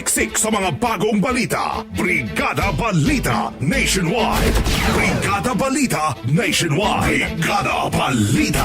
Siksik sa mga bagong balita. Brigada Balita Nationwide. Brigada Balita Nationwide. Brigada Balita.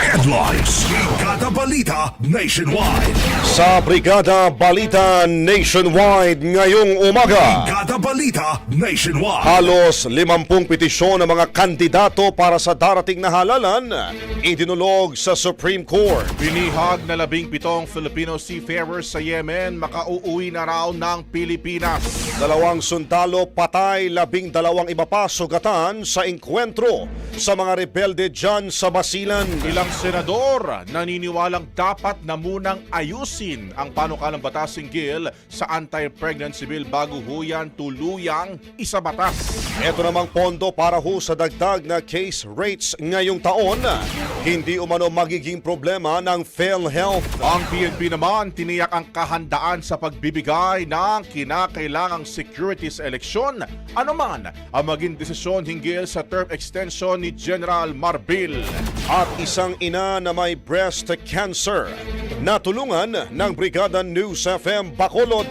Headlines. Brigada Balita Nationwide. Sa Brigada Balita Nationwide ngayong umaga. Brigada Balita Nationwide. Halos 50 petisyon ng mga kandidato para sa darating na halalan idinulog sa Supreme Court. Binihag na labing pitong Filipino seafarers sa Yemen makauuwi na raw ng Pilipinas. Dalawang sundalo patay, labing dalawang iba pa sugatan sa enkwentro sa mga rebelde dyan sa Basilan. Ilang senador naniniwalang dapat na munang ayusin ang panukalang batas hinggil sa anti-pregnancy bill bago huyan tuluyang isabatas. Ito namang pondo para ho sa dagdag na case rates ngayong taon. Hindi umano magiging problema ng PhilHealth. Ang PNP naman tiniyak ang kahandaan sa pagbibigay ng kinakailangang securities eleksyon anuman ang maging desisyon hinggil sa term extension ni General Marbil. At isang ina na may breast cancer. Natulungan ng Brigada News FM Bacolod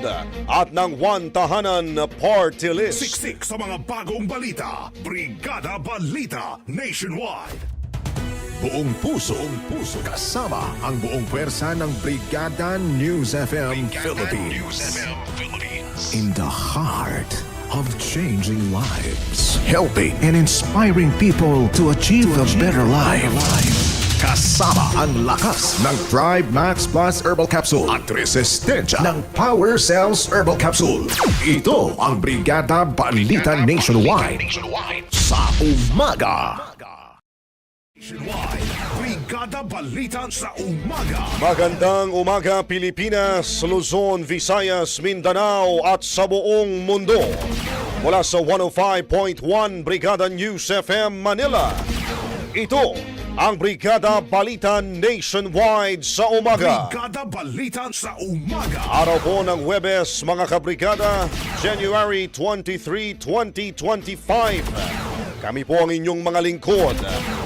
at ng One Tahanan Party List. Siksik sa mga bagong balita. Brigada Balita Nationwide. Buong puso, buong puso kasama ang buong pwersa ng Brigada News FM Philippines. In the heart of changing lives. Helping and inspiring people to achieve, a, better life. Kasama ang lakas ng Thrive Max Plus Herbal Capsule at resistensya ng Power Cells Herbal Capsule. Ito ang Brigada Balita Nationwide. Sa umaga. Brigada Balita sa umaga. Magandang umaga Pilipinas, Luzon, Visayas, Mindanao at sa buong mundo. Mula sa 105.1 Brigada News FM Manila. Ito ang Brigada Balita Nationwide sa umaga. Brigada Balita sa umaga. Araw po ng Webes, mga kabrigada, January 23, 2025. Kami po ang inyong mga lingkod.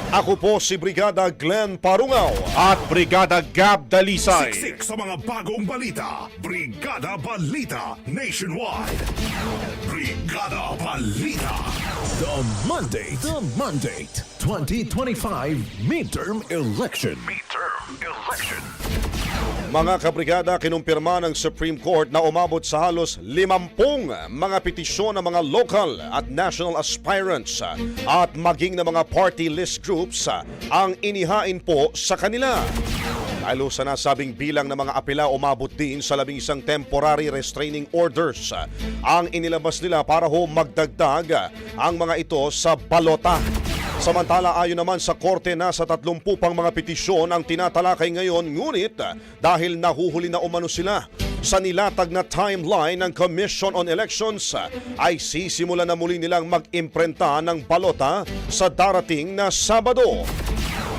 Ako po si Brigada Glenn Parungaw. At Brigada Gab Dalisay. Siksik sa mga bagong balita. Brigada Balita Nationwide. Brigada Balita. The Monday, the Monday, 2025 midterm election. Midterm Election. Mga kabrigada, kinumpirma ng Supreme Court na umabot sa halos 50 mga petisyon ng mga local at national aspirants at maging ng mga party list groups ang inihain po sa kanila. Lalo sa nasabing bilang ng mga apela umabot din sa labing isang temporary restraining orders ang inilabas nila para ho magdagdag ang mga ito sa balota. Samantala ayon naman sa korte na sa 30 pang mga petisyon ang tinatalakay ngayon ngunit dahil nahuhuli na umano sila sa nilatag na timeline ng Commission on Elections ay sisimula na muli nilang mag-imprenta ng balota sa darating na Sabado.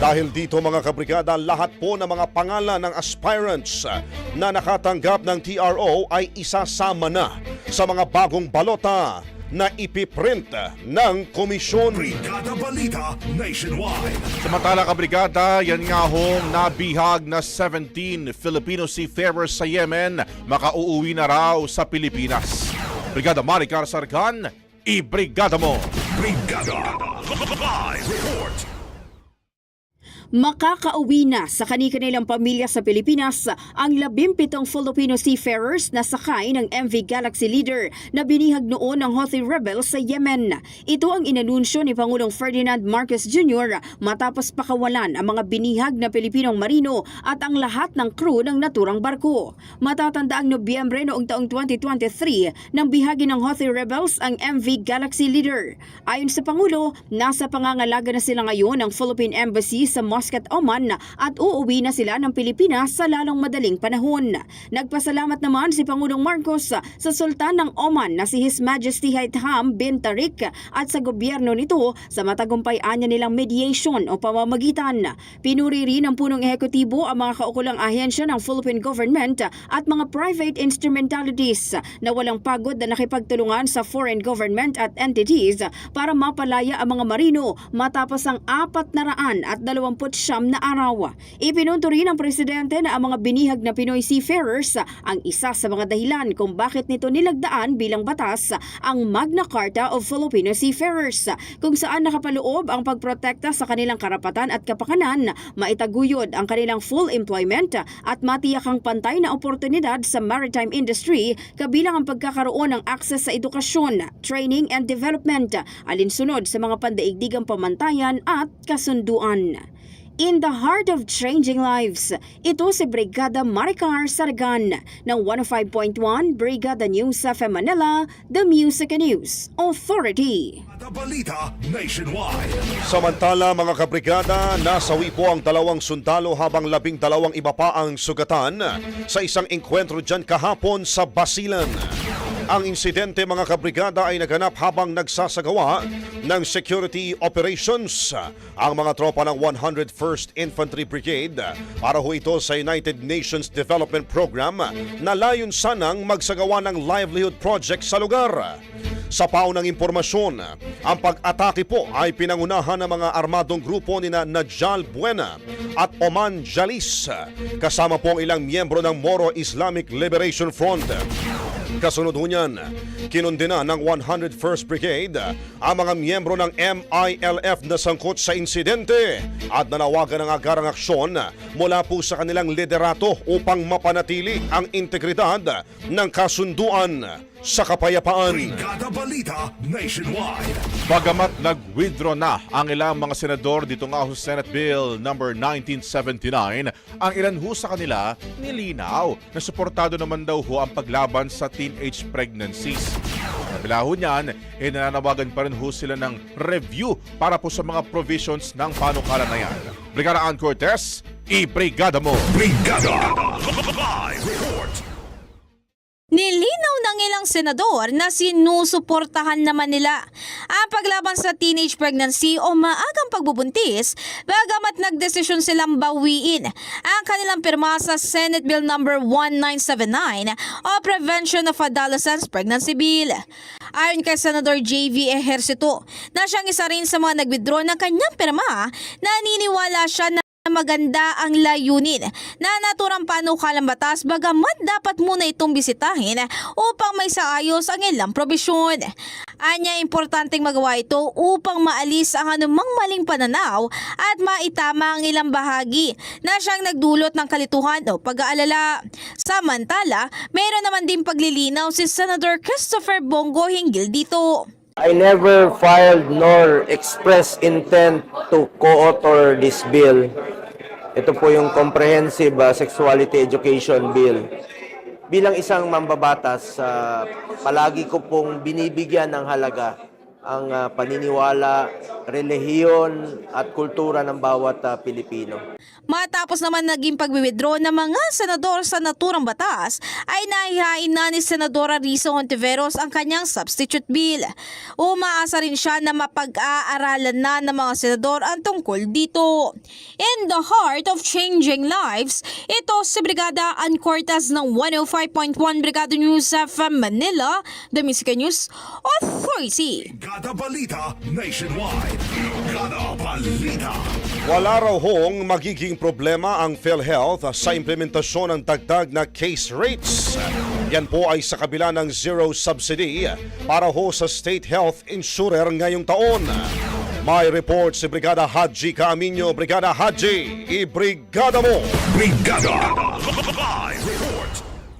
Dahil dito mga kabrigada, lahat po ng mga pangalan ng aspirants na nakatanggap ng TRO ay isasama na sa mga bagong balota na ipiprint ng komisyon. Brigada Balita Nationwide. Samantala kabrigada, yan nga hong nabihag na 17 Filipino seafarers sa Yemen makauuwi na raw sa Pilipinas. Brigada Maricar Sargan, i-brigada mo! Brigada Live Report. Makakauwi na sa kani-kanilang pamilya sa Pilipinas ang labimpitong Filipino seafarers na sakay ng MV Galaxy Leader na binihag noon ng Houthi rebels sa Yemen. Ito ang inanunsyo ni Pangulong Ferdinand Marcos Jr. matapos pakawalan ang mga binihag na Pilipinong marino at ang lahat ng crew ng naturang barko. Matatanda ang Nobyembre noong taong 2023 nang bihagi ng Houthi rebels ang MV Galaxy Leader. Ayon sa Pangulo, nasa pangangalaga na sila ngayon ng Philippine Embassy sa Muscat, Oman at uuwi na sila ng Pilipinas sa lalong madaling panahon. Nagpasalamat naman si Pangulong Marcos sa Sultan ng Oman na si His Majesty Haitham bin Tariq at sa gobyerno nito sa matagumpay anya nilang mediation o pamamagitan. Pinuri rin ng punong ehekutibo ang mga kaukulang ahensya ng Philippine government at mga private instrumentalities na walang pagod na nakipagtulungan sa foreign government at entities para mapalaya ang mga marino matapos ang apat na raan at 29 na araw. Ipinunto rin ng presidente na ang mga binihag na Pinoy seafarers ang isa sa mga dahilan kung bakit nito nilagdaan bilang batas ang Magna Carta of Filipino Seafarers kung saan nakapaloob ang pagprotekta sa kanilang karapatan at kapakanan, maitaguyod ang kanilang full employment at matiyakang pantay na oportunidad sa maritime industry kabilang ang pagkakaroon ng akses sa edukasyon, training and development, alinsunod sa mga pandaigdigang pamantayan at kasunduan. In the heart of changing lives, ito si Brigada Maricar Sargan ng 105.1 Brigada News FM Manila, The Music and News Authority. Balita Nationwide. Samantala mga kabrigada, nasawi po ang dalawang sundalo habang labing dalawang iba pa ang sugatan sa isang enkwentro dyan kahapon sa Basilan. Ang insidente mga kabrigada ay naganap habang nagsasagawa ng security operations ang mga tropa ng 101st Infantry Brigade para ho ito sa United Nations Development Program na layon sanang magsagawa ng livelihood project sa lugar. Sa paunang impormasyon, ang pag-atake po ay pinangunahan ng mga armadong grupo ni na Najal Buena at Oman Jalis kasama po ang ilang miyembro ng Moro Islamic Liberation Front. Kasunod ho niyan, kinundina ng 101st Brigade ang mga miyembro ng MILF na sangkot sa insidente at nanawagan ng agarang aksyon mula po sa kanilang liderato upang mapanatili ang integridad ng kasunduan sa kapayapaan. Brigada Balita Nationwide. Bagamat nag-withdraw na ang ilang mga senador dito nga sa Senate Bill number 1979, ang ilan ho sa kanila nilinaw na suportado naman daw ho ang paglaban sa teenage pregnancies. Kabila ho niyan, eh nananawagan pa rin ho sila ng review para po sa mga provisions ng panukalan na yan. Brigada Ann Cortez, i-brigada mo! Brigada Live Report. Nilinaw ng ilang senador na sinusuportahan naman nila ang paglaban sa teenage pregnancy o maagang pagbubuntis bagamat nagdesisyon silang bawiin ang kanilang pirma sa Senate Bill number 1979 o Prevention of Adolescence Pregnancy Bill. Ayon kay Senador J.V. Ejercito na siyang isa rin sa mga nag-withdraw ng kanyang pirma, naniniwala siya na maganda ang layunin na naturang panukalang batas bagamat dapat muna itong bisitahin upang may saayos ang ilang probisyon. Anya importanteng magawa ito upang maalis ang anumang maling pananaw at maitama ang ilang bahagi na siyang nagdulot ng kalituhan o pag-aalala. Samantala, mayroon naman din paglilinaw si Senator Christopher Bongo hinggil dito. I never filed nor expressed intent to co-author this bill. Ito po yung Comprehensive uh, Sexuality Education Bill. Bilang isang mambabatas, uh, palagi ko pong binibigyan ng halaga ang uh, paniniwala, relihiyon at kultura ng bawat uh, Pilipino. Matapos naman naging pagwi-withdraw ng mga senador sa naturang batas, ay nahihain na ni Senadora Risa Hontiveros ang kanyang substitute bill. Umaasa rin siya na mapag-aaralan na ng mga senador ang tungkol dito. In the heart of changing lives, ito si Brigada Ann ng 105.1 Brigada News FM Manila, The Music News Authority. Brigada Balita Nationwide. Brigada Balita. Wala raw hong magiging problema ang PhilHealth sa implementasyon ng dagdag na case rates. Yan po ay sa kabila ng zero subsidy para ho sa state health insurer ngayong taon. May report si Brigada Haji Caaminyo. Brigada Haji, i-brigada mo! Brigada.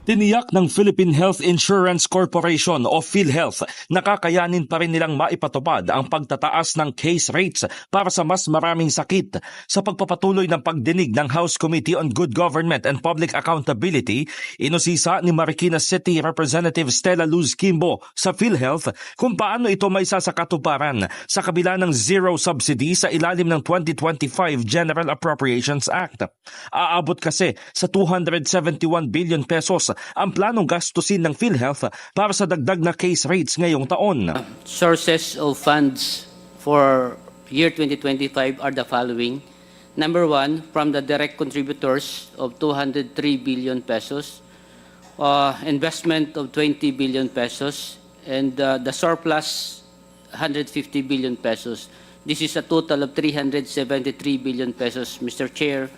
Tiniyak ng Philippine Health Insurance Corporation o PhilHealth na kakayanin pa rin nilang maipatupad ang pagtataas ng case rates para sa mas maraming sakit. Sa pagpapatuloy ng pagdinig ng House Committee on Good Government and Public Accountability, inusisa ni Marikina City Representative Stella Luz Kimbo sa PhilHealth kung paano ito may sasakatuparan sa kabila ng zero subsidy sa ilalim ng 2025 General Appropriations Act. Aabot kasi sa 271 billion pesos ang planong gastusin ng PhilHealth para sa dagdag na case rates ngayong taon. sources of funds for year 2025 are the following. Number one, from the direct contributors of 203 billion pesos, uh, investment of 20 billion pesos, and uh, the surplus 150 billion pesos. This is a total of 373 billion pesos, Mr. Chair,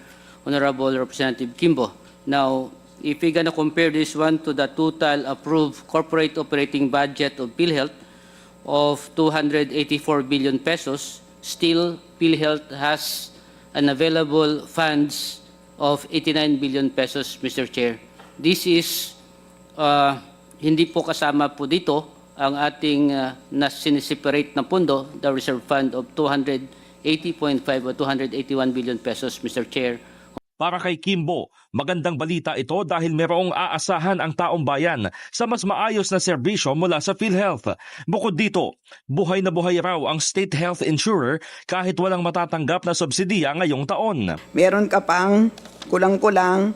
Honorable Representative Kimbo. Now, if we're gonna compare this one to the total approved corporate operating budget of PhilHealth of 284 billion pesos, still PhilHealth has an available funds of 89 billion pesos, Mr. Chair. This is, uh, hindi po kasama po dito ang ating uh, na siniseparate na pondo, the reserve fund of 280.5 o 281 billion pesos, Mr. Chair. Para kay Kimbo, magandang balita ito dahil merong aasahan ang taong bayan sa mas maayos na serbisyo mula sa PhilHealth. Bukod dito, buhay na buhay raw ang state health insurer kahit walang matatanggap na subsidiya ngayong taon. meron ka pang kulang-kulang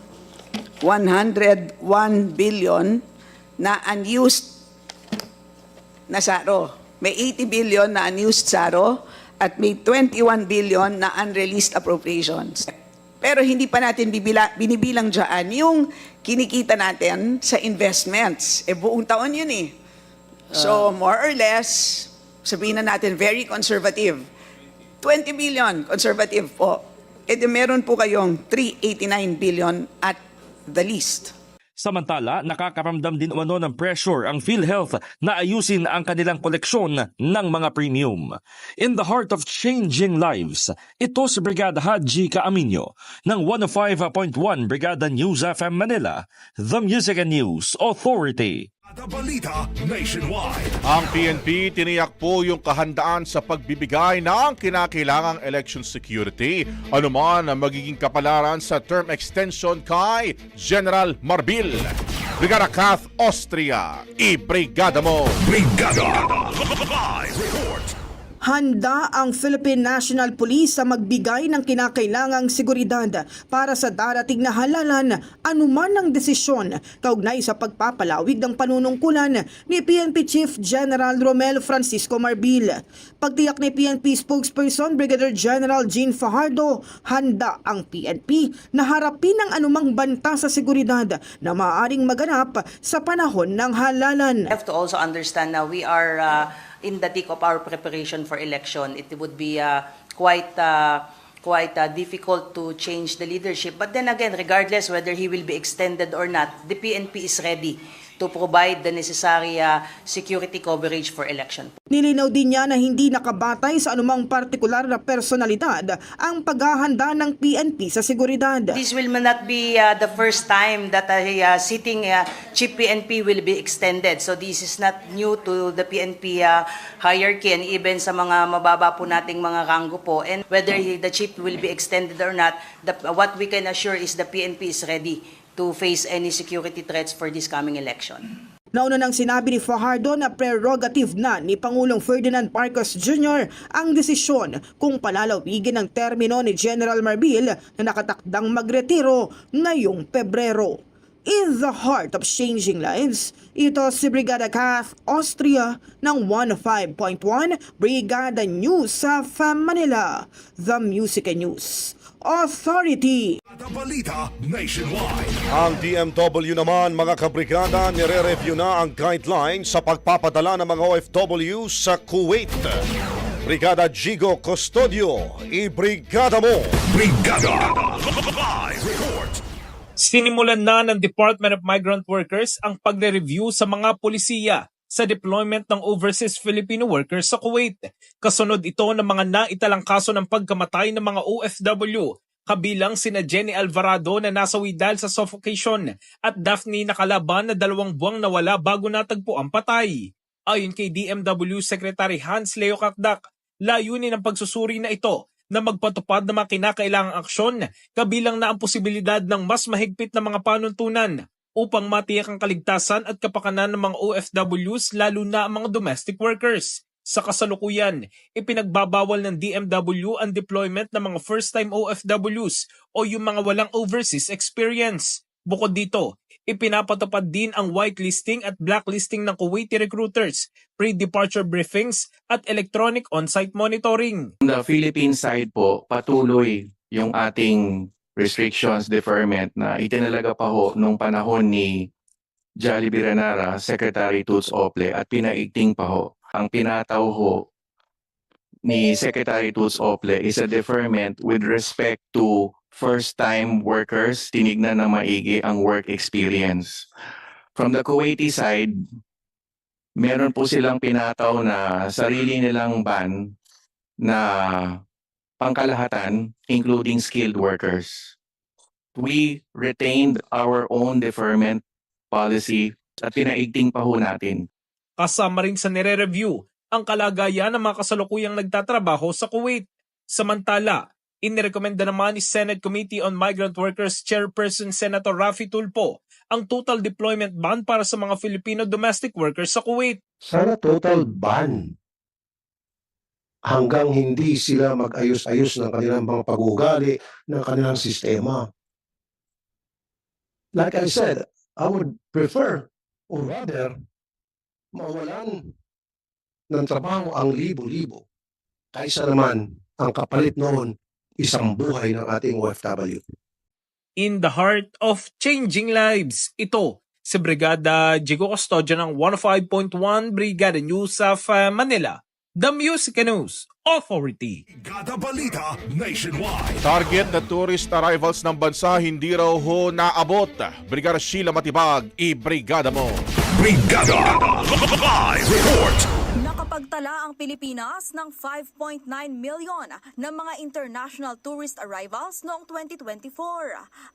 101 billion na unused na saro. May 80 billion na unused saro at may 21 billion na unreleased appropriations. Pero hindi pa natin bibila, binibilang dyan yung kinikita natin sa investments. E buong taon yun eh. So more or less, sabihin na natin very conservative. 20 billion, conservative po. E di meron po kayong 389 billion at the least. Samantala, nakakaramdam din umano ng pressure ang PhilHealth na ayusin ang kanilang koleksyon ng mga premium. In the heart of changing lives, ito si Brigada Haji Caaminyo ng 105.1 Brigada News FM Manila, The Music and News Authority. Balita Nationwide. Ang PNP tiniyak po yung kahandaan sa pagbibigay ng kinakailangang election security anuman ang magiging kapalaran sa term extension kay General Marbil. Brigada Kath Austria, i-brigada mo! Brigada. Live report. Handa ang Philippine National Police sa magbigay ng kinakailangang seguridad para sa darating na halalan anuman ang desisyon kaugnay sa pagpapalawig ng panunungkulan ni PNP Chief General Romel Francisco Marbil. Pagtiyak ni PNP spokesperson Brigadier General Jean Fajardo, handa ang PNP na harapin ang anumang banta sa seguridad na maaaring maganap sa panahon ng halalan. have to also understand now we are uh, in the thick of our preparation for election. It would be uh, quite uh, quite uh, difficult to change the leadership. But then again, regardless whether he will be extended or not, the PNP is ready to provide the necessary uh, security coverage for election. Nilinaw din niya na hindi nakabatay sa anumang partikular na personalidad ang paghahanda ng PNP sa seguridad. This will not be uh, the first time that a uh, sitting uh, chief PNP will be extended. So this is not new to the PNP uh, hierarchy and even sa mga mababa po nating mga ranggo po. And whether he- the chief will be extended or not, the, what we can assure is the PNP is ready to face any security threats for this coming election. Nauna nang sinabi ni Fajardo na prerogative na ni Pangulong Ferdinand Marcos Jr. ang desisyon kung palalawigin ang termino ni General Marbil na nakatakdang magretiro ngayong Pebrero. In the heart of changing lives, ito si Brigada Kath Austria ng 105.1 Brigada News sa FAM Manila, The Music and News Authority. Balita Nationwide. Ang DMW naman mga kabrigada nire-review na ang guidelines sa pagpapadala ng mga OFW sa Kuwait. Brigada Gigo Custodio, i-brigada mo! Brigada Live Report. Sinimulan na ng Department of Migrant Workers ang pagre-review sa mga polisiya sa deployment ng overseas Filipino workers sa Kuwait. Kasunod ito ng mga naitalang kaso ng pagkamatay ng mga OFW kabilang sina Jenny Alvarado na nasawi dahil sa suffocation at Daphne Nakalaban na dalawang buwang nawala bago natagpo ang patay. Ayon kay DMW Secretary Hans Leo Kakdak, layunin ng pagsusuri na ito na magpatupad ng mga kinakailangang aksyon kabilang na ang posibilidad ng mas mahigpit na mga panuntunan upang matiyak ang kaligtasan at kapakanan ng mga OFWs lalo na ang mga domestic workers. Sa kasalukuyan, ipinagbabawal ng DMW ang deployment ng mga first-time OFWs o yung mga walang overseas experience. Bukod dito, ipinapatupad din ang whitelisting at blacklisting ng Kuwaiti recruiters, pre-departure briefings at electronic on-site monitoring. the Philippine side po, patuloy yung ating restrictions deferment na itinalaga pa ho nung panahon ni Jolly Biranara, Secretary Toots Ople at pinaigting pa ho. Ang pinataw ho ni Secretary Toots Ople is a deferment with respect to first-time workers, tinignan na maigi ang work experience. From the Kuwaiti side, meron po silang pinataw na sarili nilang ban na pangkalahatan, including skilled workers. We retained our own deferment policy at pinaigting pa ho natin. Kasama rin sa nire-review ang kalagayan ng mga kasalukuyang nagtatrabaho sa Kuwait. Samantala, inirekomenda naman ni Senate Committee on Migrant Workers Chairperson Senator Rafi Tulfo ang total deployment ban para sa mga Filipino domestic workers sa Kuwait. Sana total ban. Hanggang hindi sila mag-ayos-ayos ng kanilang mga pag-uugali, ng kanilang sistema. Like I said, I would prefer, or rather, mawalan ng trabaho ang libo-libo. Kaysa naman, ang kapalit noon, isang buhay ng ating OFW. In the heart of changing lives, ito si Brigada Jigo Custodio ng 105.1 Brigada News of uh, Manila, The Music News Authority. Brigada Balita Nationwide. Target na tourist arrivals ng bansa hindi raw ho naabot. Brigada Sheila Matibag, i-brigada mo. Brigada Live Report. Nakapagtala ang Pilipinas ng 5.9 million ng mga international tourist arrivals noong 2024.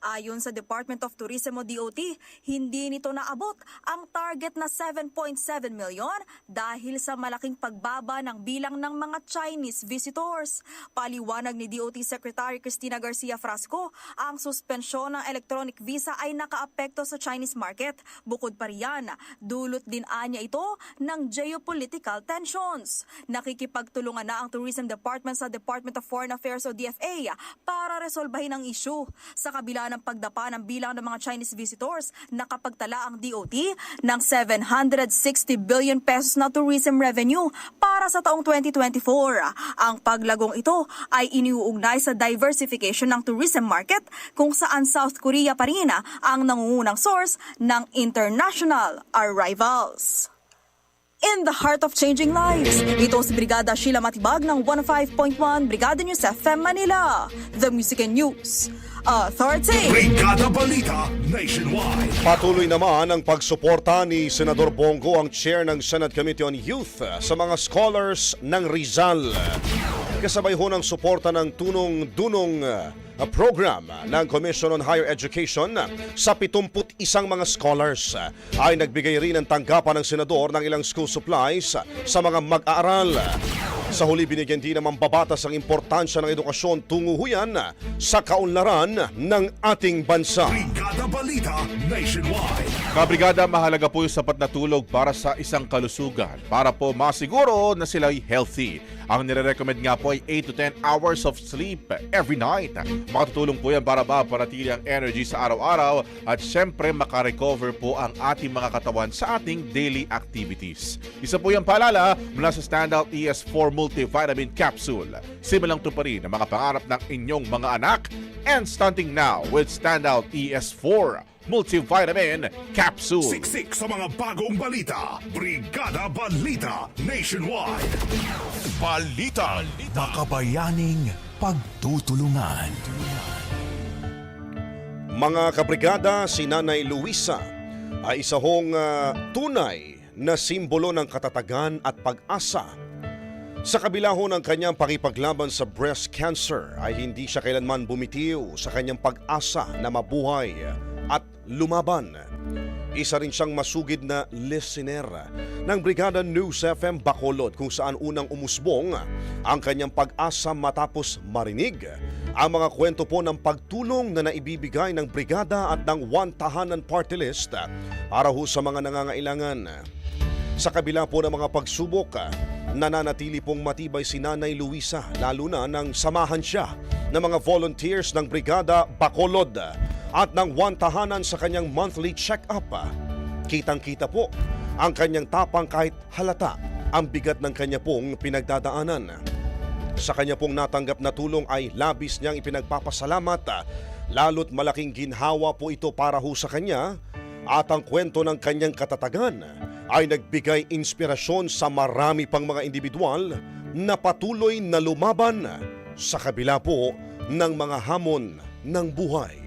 Ayon sa Department of Tourism o DOT, hindi nito naabot ang target na 7.7 million dahil sa malaking pagbaba ng bilang ng mga Chinese visitors. Paliwanag ni DOT Secretary Cristina Garcia Frasco, ang suspensyon ng electronic visa ay nakaapekto sa Chinese market. Bukod pa riyan, dulot din anya ito ng geopolitical tensions. Nakikipagtulungan na ang Tourism Department sa Department of Foreign Affairs o DFA para resolbahin ang issue. Sa kabila ng pagdapa ng bilang ng mga Chinese visitors, nakapagtala ang DOT ng 760 billion pesos na tourism revenue para sa taong 2024. Ang paglagong ito ay iniuugnay sa diversification ng tourism market kung saan South Korea pa rin ang nangungunang source ng international arrivals. In the heart of changing lives. Ito si Brigada Sheila Matibag ng 105.1 Brigada News FM Manila. The Music and News Authority. Brigada Balita Nationwide. Patuloy naman ang pagsuporta ni Senador Bongo ang chair ng Senate Committee on Youth sa mga scholars ng Rizal. Kasabay ho ng suporta ng tunong-dunong uh, program ng Commission on Higher Education sa 71 mga scholars ay nagbigay rin ng tanggapan ng senador ng ilang school supplies sa mga mag-aaral. Sa huli binigyan din ng mambabatas ang importansya ng edukasyon tungo ho yan sa kaunlaran ng ating bansa. Brigada Balita Nationwide. Kabrigada, mahalaga po yung sapat na tulog para sa isang kalusugan para po masiguro na sila ay healthy. Ang nire-recommend nga po ay 8 to 10 hours of sleep every night. Makatutulong po yan para ba paratili ang energy sa araw-araw at syempre makarecover po ang ating mga katawan sa ating daily activities. Isa po yung paalala mula sa Standout ES4 Multivitamin Capsule. Simulang tuparin ang mga pangarap ng inyong mga anak and stunting now with Standout ES4 Multivitamin Capsule. Siksik sa mga bagong balita. Brigada Balita Nationwide. Balita. Makabayaning pagtutulungan. Mga kabrigada, si Nanay Luisa ay isa hong ah, tunay na simbolo ng katatagan at pag-asa. Sa kabila ho ng kanyang pakipaglaban sa breast cancer ay hindi siya kailanman bumitiw sa kanyang pag-asa na mabuhay lumaban. Isa rin siyang masugid na listener ng Brigada News FM Bacolod kung saan unang umusbong ang kanyang pag-asa matapos marinig ang mga kwento po ng pagtulong na naibibigay ng Brigada at ng One Tahanan Party List para ho sa mga nangangailangan. Sa kabila po ng mga pagsubok, nananatili pong matibay si Nanay Luisa lalo na nang samahan siya ng mga volunteers ng Brigada Bacolod at ng One Tahanan sa kanyang monthly check-up. Kitang-kita po ang kanyang tapang kahit halata ang bigat ng kanya pong pinagdadaanan. Sa kanya pong natanggap na tulong ay labis niyang ipinagpapasalamat lalo't malaking ginhawa po ito para ho sa kanya at ang kwento ng kanyang katatagan ay nagbigay inspirasyon sa marami pang mga individual na patuloy na lumaban sa kabila po ng mga hamon ng buhay.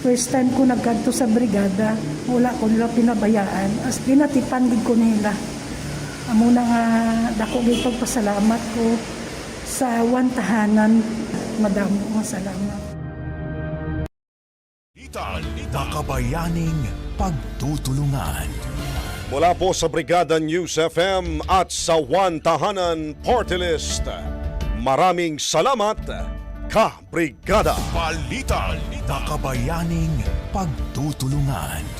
First time ko nagkanto sa brigada, wala ko nila pinabayaan. As pinatipan gid ko nila. Amo nga dako gid pagpasalamat ko sa one tahanan. Madamo nga salamat. Makabayaning pagtutulungan. Mula po sa Brigada News FM at sa One Tahanan Party List, maraming salamat, ka Brigada. Balita. Makabayaning pagtutulungan.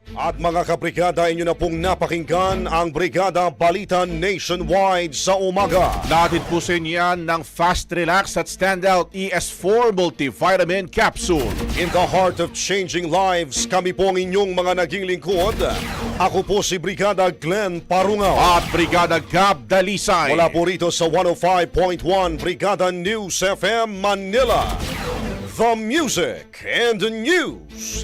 At mga kabrigada, inyo na pong napakinggan ang Brigada Balita Nationwide sa umaga. Natin po sa inyo yan ng Fast Relax at Standout ES4 Multivitamin Capsule. In the heart of changing lives, kami po ang inyong mga naging lingkod. Ako po si Brigada Glenn Parungaw. At Brigada Gab Dalisay. Mula po rito sa 105.1 Brigada News FM Manila. The Music and the News